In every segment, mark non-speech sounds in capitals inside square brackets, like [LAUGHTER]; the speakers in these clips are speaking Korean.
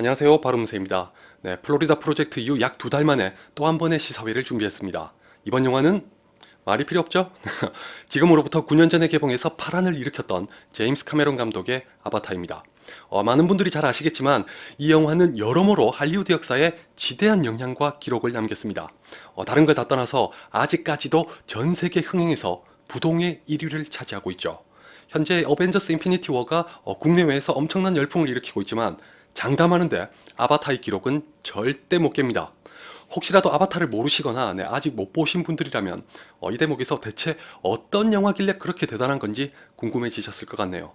안녕하세요. 바rum세입니다. 네, 플로리다 프로젝트 이후 약 두 달 만에 또 한 번의 시사회를 준비했습니다. 이번 영화는 말이 필요 없죠? [LAUGHS] 지금으로부터 9년 전에 개봉해서 파란을 일으켰던 제임스 카메론 감독의 아바타입니다. 어, 많은 분들이 잘 아시겠지만 이 영화는 여러모로 할리우드 역사에 지대한 영향과 기록을 남겼습니다. 어, 다른 걸 다 떠나서 아직까지도 전 세계 흥행에서 부동의 1위를 차지하고 있죠. 현재 어벤져스 인피니티 워가 어, 국내외에서 엄청난 열풍을 일으키고 있지만 장담하는데 아바타의 기록은 절대 못 깹니다. 혹시라도 아바타를 모르시거나 네, 아직 못 보신 분들이라면 어, 이 대목에서 대체 어떤 영화길래 그렇게 대단한 건지 궁금해지셨을 것 같네요.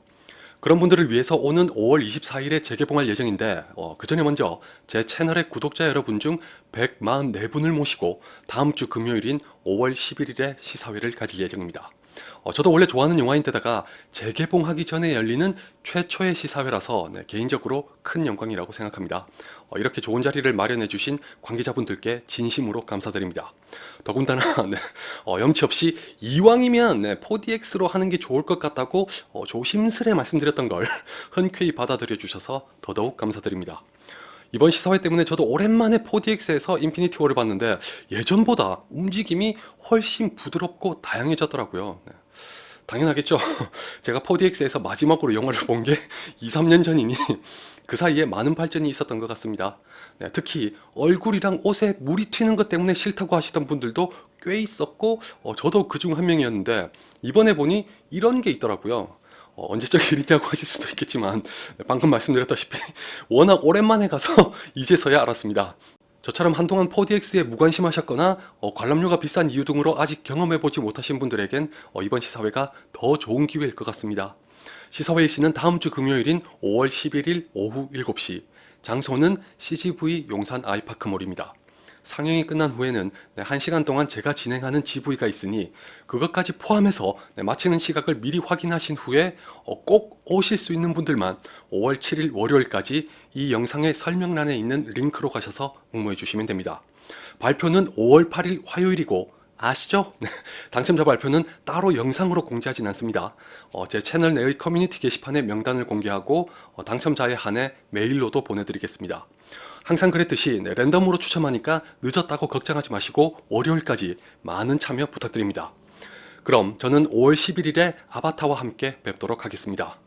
그런 분들을 위해서 오는 5월 24일에 재개봉할 예정인데 어, 그 전에 먼저 제 채널의 구독자 여러분 중 144분을 모시고 다음 주 금요일인 5월 11일에 시사회를 가질 예정입니다. 어, 저도 원래 좋아하는 영화인데다가 재개봉하기 전에 열리는 최초의 시사회라서 네, 개인적으로 큰 영광이라고 생각합니다. 어, 이렇게 좋은 자리를 마련해 주신 관계자분들께 진심으로 감사드립니다. 더군다나 [LAUGHS] 네, 어, 염치 없이 이왕이면 네, 4DX로 하는 게 좋을 것 같다고 어, 조심스레 말씀드렸던 걸 [LAUGHS] 흔쾌히 받아들여 주셔서 더더욱 감사드립니다. 이번 시사회 때문에 저도 오랜만에 4DX에서 인피니티 워를 봤는데 예전보다 움직임이 훨씬 부드럽고 다양해졌더라고요. 네. 당연하겠죠. [LAUGHS] 제가 4DX에서 마지막으로 영화를 본 게 [LAUGHS] 2, 3년 전이니 [LAUGHS] 그 사이에 많은 발전이 있었던 것 같습니다. 네, 특히 얼굴이랑 옷에 물이 튀는 것 때문에 싫다고 하시던 분들도 꽤 있었고 어, 저도 그 중 한 명이었는데 이번에 보니 이런 게 있더라고요. 어, 언제적 일이냐고 [LAUGHS] 하실 수도 있겠지만 네, 방금 말씀드렸다시피 [LAUGHS] 워낙 오랜만에 가서 [LAUGHS] 이제서야 알았습니다. 저처럼 한동안 4DX에 무관심하셨거나 어, 관람료가 비싼 이유 등으로 아직 경험해보지 못하신 분들에겐 어, 이번 시사회가 더 좋은 기회일 것 같습니다. 시사회 시는 다음 주 금요일인 5월 11일 오후 7시, 장소는 CGV 용산 아이파크몰입니다. 상영이 끝난 후에는 네, 1시간 동안 제가 진행하는 GV가 있으니 그것까지 포함해서 네, 마치는 시각을 미리 확인하신 후에 어, 꼭 오실 수 있는 분들만 5월 7일 월요일까지 이 영상의 설명란에 있는 링크로 가셔서 응모해 주시면 됩니다. 발표는 5월 8일 화요일이고 아시죠? 네, 당첨자 발표는 따로 영상으로 공지하진 않습니다. 어, 제 채널 내의 커뮤니티 게시판에 명단을 공개하고 어, 당첨자에 한해 메일로도 보내드리겠습니다. 항상 그랬듯이 네, 랜덤으로 추첨하니까 늦었다고 걱정하지 마시고 월요일까지 많은 참여 부탁드립니다. 그럼 저는 5월 11일에 아바타와 함께 뵙도록 하겠습니다.